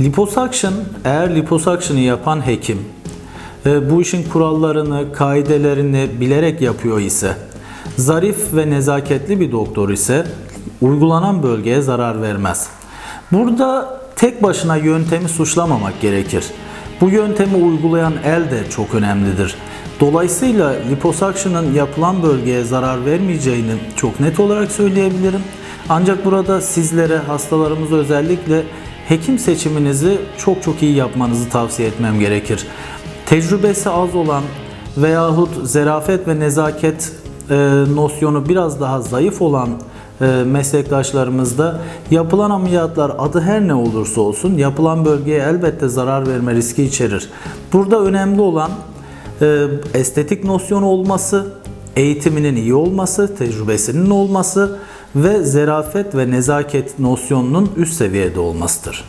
Liposuction, eğer liposuction'ı yapan hekim e, bu işin kurallarını, kaidelerini bilerek yapıyor ise, zarif ve nezaketli bir doktor ise uygulanan bölgeye zarar vermez. Burada tek başına yöntemi suçlamamak gerekir. Bu yöntemi uygulayan el de çok önemlidir. Dolayısıyla liposuction'ın yapılan bölgeye zarar vermeyeceğini çok net olarak söyleyebilirim. Ancak burada sizlere, hastalarımıza özellikle hekim seçiminizi çok çok iyi yapmanızı tavsiye etmem gerekir. Tecrübesi az olan veyahut zerafet ve nezaket e, nosyonu biraz daha zayıf olan e, meslektaşlarımızda yapılan ameliyatlar adı her ne olursa olsun yapılan bölgeye elbette zarar verme riski içerir. Burada önemli olan e, estetik nosyonu olması, eğitiminin iyi olması, tecrübesinin olması ve zerafet ve nezaket nosyonunun üst seviyede olmasıdır.